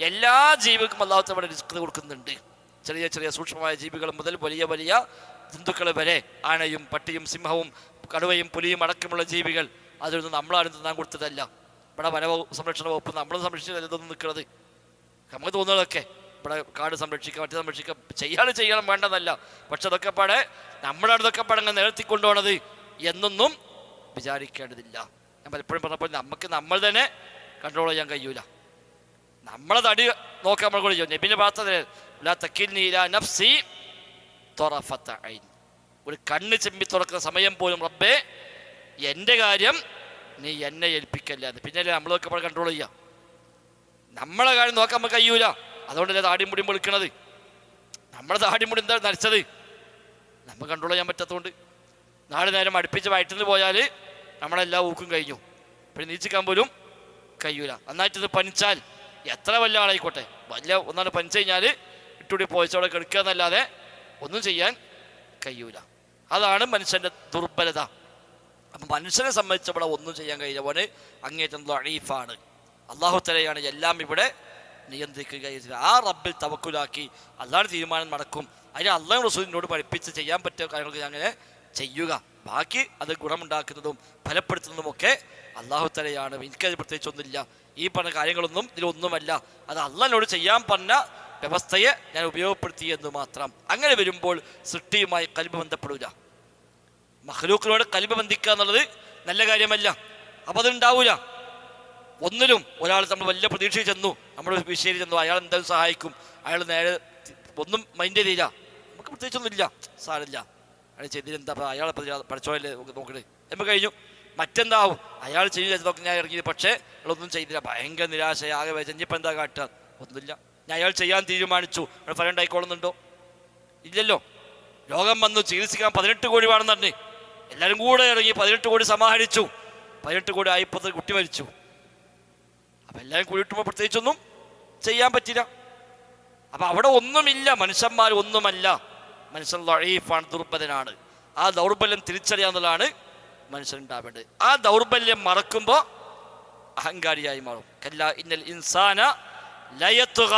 എല്ലാ ജീവിക്കും അള്ളാഹു അവിടെ റിസ്ക് കൊടുക്കുന്നുണ്ട്. ചെറിയ ചെറിയ സൂക്ഷ്മമായ ജീവികൾ മുതൽ വലിയ വലിയ ജന്തുക്കൾ വരെ ആനയും പട്ടിയും സിംഹവും കടുവയും പുലിയും അടക്കമുള്ള ജീവികൾ അതൊന്നും നമ്മളാരും തിന്നാൻ കൊടുത്തതല്ല. ഇവിടെ വന സംരക്ഷണ വകുപ്പ് നമ്മൾ സംരക്ഷിച്ചതല്ല ഇതൊന്നും നിൽക്കുന്നത് നമുക്ക് തോന്നുന്നതൊക്കെ ഇവിടെ കാട് സംരക്ഷിക്കുക മറ്റു സംരക്ഷിക്കുക ചെയ്യാതെ ചെയ്യണം വേണ്ടതല്ല. പക്ഷെ അതൊക്കെ പാടെ നമ്മുടെ അടുത്തൊക്കെ പാടങ്ങൾ നിലത്തി കൊണ്ടുപോണത് എന്നൊന്നും വിചാരിക്കേണ്ടതില്ല. ഞാൻ പലപ്പോഴും പറഞ്ഞപ്പോൾ നമുക്ക് നമ്മൾ തന്നെ കൺട്രോൾ ചെയ്യാൻ കഴിയൂല. നമ്മളെ തടി നോക്കാൻ നമ്മൾ കൂടി ചെയ്യും നബിന്റെ പ്രാർത്ഥന ഒരു കണ്ണ് ചെമ്പി തുറക്കുന്ന സമയം പോലും റബ്ബേ എന്റെ കാര്യം നീ എന്നെ ഏൽപ്പിക്കല്ല പിന്നെ നമ്മളൊക്കെ നമ്മൾ കൺട്രോൾ ചെയ്യാം. നമ്മളെ കാര്യം നോക്കാൻ നമുക്ക് കഴിയൂല. അതുകൊണ്ടല്ലേ താടി മുടി വിളിക്കണത് നമ്മളെ താടി മുടി എന്താ നരച്ചത്? നമുക്ക് കൺട്രോൾ ചെയ്യാൻ പറ്റാത്തതുകൊണ്ട്. നാല് നേരം അടുപ്പിച്ച് വയറ്റിന്ന് പോയാൽ നമ്മളെല്ലാ ഊക്കും കഴിഞ്ഞു. പിന്നെ നീച്ചിക്കാൻ പോലും കഴിയൂല. നന്നായിട്ടിത് പനിച്ചാൽ എത്ര വലിയ ആളായിക്കോട്ടെ? വലിയ ഒന്നാണ് പനിച്ചു കഴിഞ്ഞാൽ ഇട്ടുകൂടി പോയച്ചോടെ കിടക്കുക എന്നല്ലാതെ ഒന്നും ചെയ്യാൻ കഴിയൂല. അതാണ് മനുഷ്യന്റെ ദുർബലത. അപ്പം മനുഷ്യനെ സംബന്ധിച്ച് ഇവിടെ ഒന്നും ചെയ്യാൻ കഴിയുന്നവന് അങ്ങേറ്റം ലഴീഫാണ് അള്ളാഹു തലയാണ് എല്ലാം ഇവിടെ നിയന്ത്രിക്കുക ആ റബ്ബിൽ തവക്കുലാക്കി അതാണ് തീരുമാനം നടക്കും. അതിന് അള്ളാഹു റസൂലിനോട് പഠിപ്പിച്ച് ചെയ്യാൻ പറ്റിയ കാര്യങ്ങൾക്ക് അങ്ങനെ ചെയ്യുക. ബാക്കി അത് ഗുണമുണ്ടാക്കുന്നതും ഫലപ്പെടുത്തുന്നതും ഒക്കെ അള്ളാഹു തലയാണ് എനിക്കത് പ്രത്യേകിച്ചൊന്നുമില്ല ഈ പറഞ്ഞ കാര്യങ്ങളൊന്നും ഇതിലൊന്നുമല്ല. അത് അള്ളനോട് ചെയ്യാൻ പറഞ്ഞ വ്യവസ്ഥയെ ഞാൻ ഉപയോഗപ്പെടുത്തി എന്ന് മാത്രം. അങ്ങനെ വരുമ്പോൾ സൃഷ്ടിയുമായി കൽബ് ബന്ധപ്പെടില്ല മഹ്ലൂക്കിനോട് കൽബ് ബന്ധിക്കുക എന്നുള്ളത് നല്ല കാര്യമല്ല. അപ്പം അതുണ്ടാവൂല. ഒന്നിലും ഒരാൾ നമ്മൾ വലിയ പ്രതീക്ഷയിൽ ചെന്നു. നമ്മുടെ വിഷയത്തിൽ ചെന്നു. അയാൾ എന്തായാലും സഹായിക്കും. അയാൾ നേരെ ഒന്നും മൈൻഡ് ചെയ്തില്ല. നമുക്ക് പ്രത്യേകിച്ചൊന്നുമില്ല. സാരമില്ല. അയാൾ ചെയ്തില്ല എന്താ അയാളെ പഠിച്ചോല്ലേ നോക്കണേ എന്ന് കഴിഞ്ഞു. മറ്റെന്താവും? അയാൾ ചെയ്തു നോക്കി ഞാൻ ഇറങ്ങിയത്. പക്ഷേ അയാളൊന്നും ചെയ്തില്ല. ഭയങ്കര നിരാശയാകെ ആകെ വെച്ചപ്പോൾ എന്താ കാട്ടുക? ഒന്നുമില്ല. ഞാൻ അയാൾ ചെയ്യാൻ തീരുമാനിച്ചു. അയാൾ ഫലം ഉണ്ടായിക്കോളുന്നുണ്ടോ? ഇല്ലല്ലോ. രോഗം വന്നു. ചികിത്സിക്കാൻ പതിനെട്ട് കോടി വേണം തന്നെ എല്ലാവരും കൂടെ ഇറങ്ങി പതിനെട്ട് കോടി സമാഹരിച്ചു. പതിനെട്ട് കോടി ആയിപ്പത്ത് കുട്ടി മരിച്ചു. അപ്പം എല്ലാവരും കൂടിയിട്ടുമ്പോൾ പ്രത്യേകിച്ചൊന്നും ചെയ്യാൻ പറ്റില്ല. അപ്പൊ അവിടെ ഒന്നുമില്ല. മനുഷ്യന്മാർ ഒന്നുമല്ല. മനുഷ്യൻ ലഴീഫാണ് ദുർബലനാണ്. ആ ദൗർബല്യം തിരിച്ചറിയാന്നുള്ളതാണ് മനുഷ്യൻ ഉണ്ടാവേണ്ടത് ആ ദൗർബല്യം മറക്കുമ്പോൾ അഹങ്കാരിയായി മാറും. കല്ല ഇന്നൽ ഇൻസാന ലയത്തുക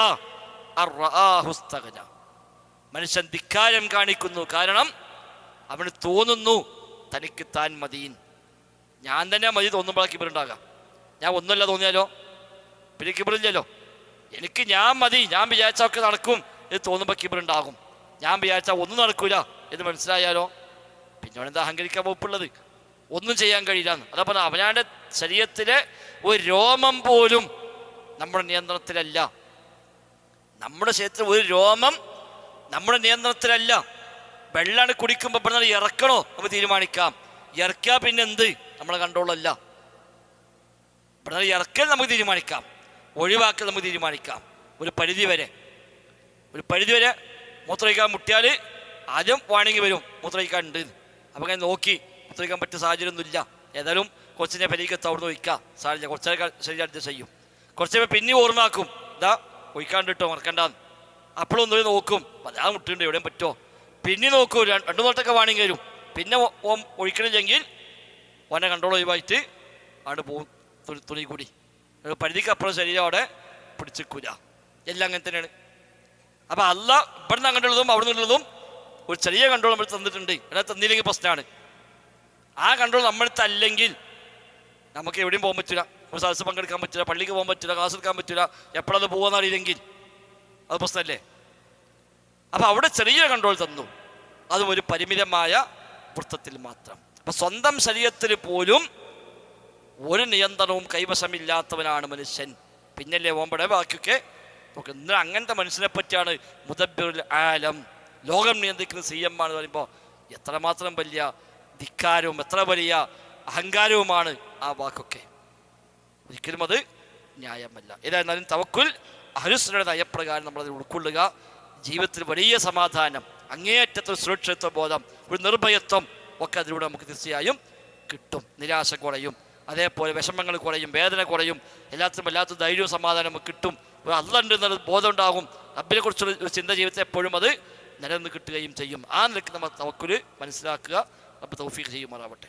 മനുഷ്യൻ ധിക്കാരം കാണിക്കുന്നു. കാരണം അവന് തോന്നുന്നു തനിക്ക് താൻ മതിയിൻ ഞാൻ തന്നെ മതി തോന്നുമ്പോഴാണ് കിബറുണ്ടാകാം ഞാൻ ഒന്നുമല്ല തോന്നിയാലോ? പിന്നെ കിബറില്ലല്ലോ എനിക്ക് ഞാൻ മതി. ഞാൻ വിചാരിച്ച ഒക്കെ നടക്കും എന്ന് തോന്നുമ്പോൾ കിബറുണ്ടാകും ഞാൻ വിചാരിച്ച ഒന്നും നടക്കൂല എന്ന് മനസ്സിലായാലോ? പിന്നെ എന്താ അഹങ്കരിക്കാൻ വകുപ്പുള്ളത്? ഒന്നും ചെയ്യാൻ കഴിയില്ല അതാ പറഞ്ഞ അവനാന്റെ ശരീരത്തിലെ ഒരു രോമം പോലും നമ്മുടെ നിയന്ത്രണത്തിലല്ല. നമ്മുടെ ശരീരത്തിൽ ഒരു രോമം നമ്മുടെ നിയന്ത്രണത്തിലല്ല. വെള്ളമാണ് കുടിക്കുമ്പോൾ പറഞ്ഞാൽ ഇറക്കണോ നമുക്ക് തീരുമാനിക്കാം. ഇറക്കുക പിന്നെ എന്ത്? നമ്മളെ കണ്ട്രോളല്ല പറഞ്ഞാൽ ഇറക്കൽ നമുക്ക് തീരുമാനിക്കാം. ഒഴിവാക്കൽ നമുക്ക് തീരുമാനിക്കാം. ഒരു പരിധി വരെ. ഒരു പരിധി വരെ മൂത്രയിക്കാൻ മുട്ടിയാൽ ആദ്യം വാണിങ്ങി വരും. മൂത്രയിക്കാൻ ഉണ്ട്. അപ്പം നോക്കി. മൂത്രമൊഴിക്കാൻ പറ്റിയ സാഹചര്യമൊന്നുമില്ല. ഏതായാലും കൊച്ചിനെ പരിക്കത്ത് അവിടുന്ന് ഒഴിക്കാം. സാഹചര്യം കുറച്ചേക്കാൾ ശരിയായിട്ട് ചെയ്യും. കുറച്ച് പിന്നെ ഓർമ്മയാക്കും. ഇതാ ഒഴിക്കാണ്ട് കേട്ടോ മറക്കണ്ടാന്ന്. അപ്പോഴും ഒന്നുകൂടി നോക്കും. വല്ലാതെ മുട്ടുണ്ട് എവിടെയും പറ്റുമോ? പിന്നെ നോക്കൂ. രണ്ട് നോട്ടൊക്കെ വാണിങ് വരും. പിന്നെ ഓം ഒഴിക്കണില്ലെങ്കിൽ ഓനെ കണ്ട്രോൾ ഒഴിവായിട്ട് അവിടെ പോകും തുണി തുണി കൂടി. പരിധിക്ക് അപ്പുറം ശരീരം അവിടെ പിടിച്ചിക്കൂല. എല്ലാം അങ്ങനെ തന്നെയാണ്. അപ്പൊ അല്ല ഇവിടെ നിന്ന് അങ്ങനെയുള്ളതും അവിടെ നിന്നുള്ളതും ഒരു ചെറിയ കണ്ട്രോൾ നമ്മൾ തന്നിട്ടുണ്ട്. എന്നാൽ തന്നില്ലെങ്കിൽ പ്രശ്നമാണ്. ആ കൺട്രോൾ നമ്മളടുത്ത് അല്ലെങ്കിൽ നമുക്ക് എവിടെയും പോകാൻ പറ്റില്ല. ഒരു സദസ്സ് പങ്കെടുക്കാൻ പറ്റില്ല പള്ളിക്ക് പോകാൻ പറ്റില്ല ക്ലാസ് എടുക്കാൻ പറ്റില്ല. എപ്പോഴത് പോകുമെന്ന് അറിയില്ലെങ്കിൽ അത് പ്രശ്നമല്ലേ? അപ്പൊ അവിടെ ചെറിയ കൺട്രോൾ തന്നു. അതും ഒരു പരിമിതമായ വൃത്തത്തിൽ മാത്രം. അപ്പൊ സ്വന്തം ശരീരത്തിൽ പോലും ഒരു നിയന്ത്രണവും കൈവശമില്ലാത്തവനാണ് മനുഷ്യൻ. പിന്നല്ലേ ഓമ്പടെ ബാക്കിയൊക്കെ നോക്ക് ഇന്ന് അങ്ങനത്തെ മനുഷ്യനെ പറ്റിയാണ് മുദബിറുൽ ആലം. ലോകം നിയന്ത്രിക്കുന്ന സി എം ആണ് പറയുമ്പോൾ എത്രമാത്രം വലിയ ധിക്കാരവും എത്ര വലിയ അഹങ്കാരവുമാണ് ആ വാക്കൊക്കെ. ഒരിക്കലും അത് ന്യായമല്ല. ഏതായിരുന്നാലും തവക്കുൽ അഹരുസ്വരുടെ നയപ്രകാരം നമ്മളത് ഉൾക്കൊള്ളുക. ജീവിതത്തിൽ വലിയ സമാധാനം അങ്ങേയറ്റത്തെ ഒരു സുരക്ഷിതത്വ ബോധം ഒരു നിർഭയത്വം ഒക്കെ അതിലൂടെ നമുക്ക് തീർച്ചയായും കിട്ടും. നിരാശ കുറയും അതേപോലെ വിഷമങ്ങൾ കുറയും വേദന കുറയും എല്ലാത്തിനും വല്ലാത്ത ധൈര്യവും സമാധാനം കിട്ടും. അല്ലുണ്ട് എന്നൊരു ബോധം ഉണ്ടാകും. റബ്ബിനെ കുറിച്ചുള്ള ചിന്ത ജീവിതത്തെ എപ്പോഴും അത് നിലനിന്ന് കിട്ടുകയും ചെയ്യും. ആ നിലയ്ക്ക് നമ്മൾ തവക്കുൽ മനസ്സിലാക്കുക. റബ്ബ് തൗഫീഖ് ചെയ്യുമാറാവട്ടെ.